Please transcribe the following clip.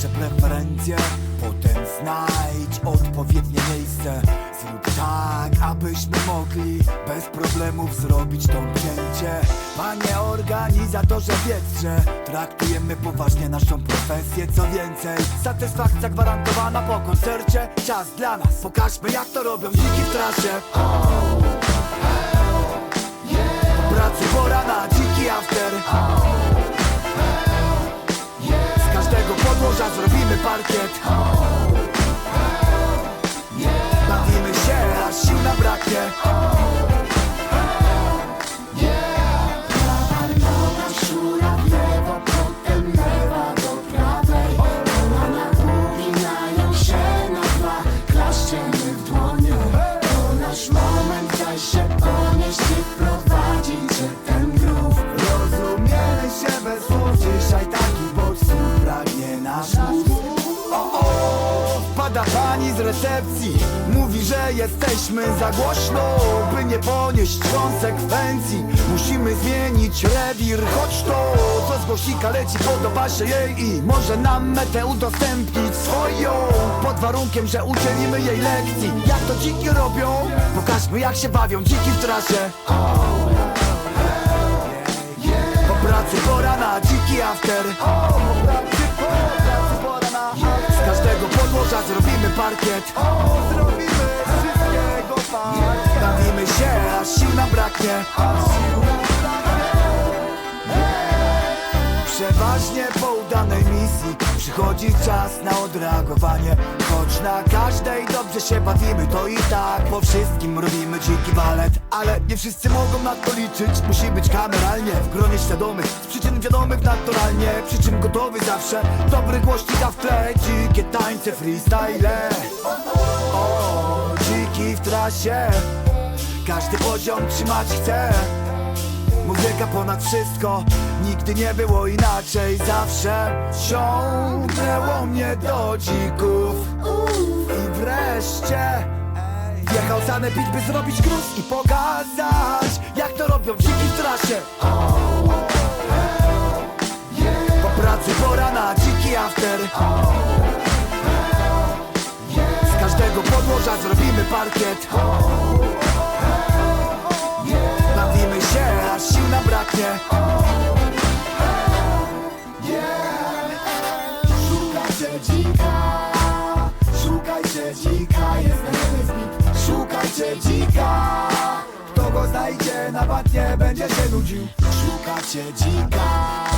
nasze preferencje Potem znajdź odpowiednie miejsce. Zrób tak, abyśmy mogli bez problemów zrobić to cięcie. Panie organizatorze wiedz, że traktujemy poważnie naszą profesję. Co więcej, satysfakcja gwarantowana po koncercie. Czas dla nas, pokażmy jak to robią dziki w trasie. Pracy pora na dziki after podłoża zrobimy parkiet. Bawimy się, aż sił nam braknie. Dzisiaj bodźców pragnie nasz o, o, Wpada pani z recepcji Mówi, że jesteśmy za głośno By nie ponieść konsekwencji. Musimy zmienić rewir Choć to, co z głosika leci Podoba się jej i może nam metę udostępnić swoją. Pod warunkiem, że udzielimy jej lekcji. Jak to dziki robią? Pokażmy jak się bawią dziki w trasie. Po pracy pora na dziki after parkiet. Zrobimy wszystkiego parkiet Bawimy się, aż sił nam braknie Przychodzi czas na odreagowanie. Choć na każdej dobrze się bawimy To i tak po wszystkim robimy dziki balet. Ale nie wszyscy mogą na to liczyć Musi być kameralnie w gronie świadomych Z przyczyn wiadomych naturalnie. Przy czym gotowy zawsze Dobry głośnik a w tle Dzikie tańce, freestyle. O, dziki w trasie Każdy poziom trzymać chce Muzyka ponad wszystko, nigdy nie było inaczej Zawsze ciągnęło mnie do dzików. I wreszcie Wjechał sanepid, by zrobić gruz i pokazać Jak to robią dziki w trasie. Po pracy pora na dziki after. Z każdego podłoża zrobimy parkiet dzika. Szukajcie dzika Jest niezbit Szukajcie dzika. Kto go znajdzie na batnie będzie się nudził. Szukacie dzika